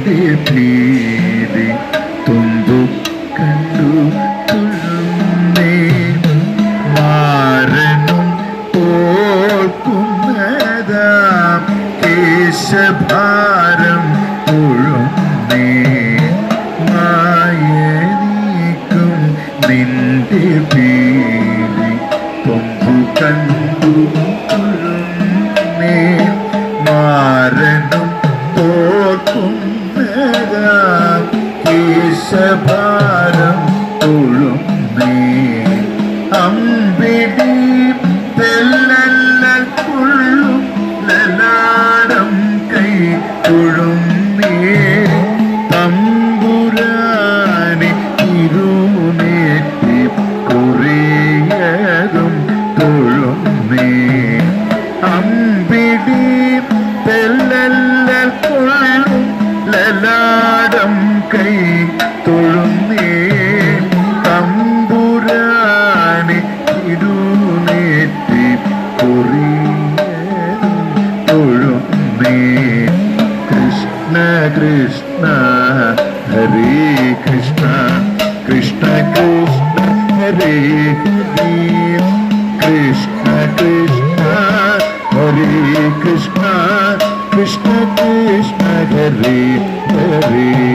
നിന്റെ ഭീതി തുമ്പു കണ്ടു തുള്ളുന്നേ. മാരണം ഓർക്കുന്നതാം കേശഭാരം തൊഴുന്നേ അമ്പിടി തെല്ലല്ലുള്ളും ലലാടം കൈ തൊഴുന്നേ തമ്പുരാനെ ഇരുനേറ്റി കുറേയതും തൊഴുന്നേ അമ്പിടി തെല്ലല്ലുള്ളും ലലാടം തമ്പുരാനെ ഇരുനേറ്റി കുറിയതും തൊഴുന്നേ കൃഷ്ണ കൃഷ്ണ ഹരേ കൃഷ്ണ കൃഷ്ണ കൃഷ്ണ ഹരേ ഹരേ കൃഷ്ണ കൃഷ്ണ ഹരേ കൃഷ്ണ കൃഷ്ണ കൃഷ്ണ ഹരേ ഹരേ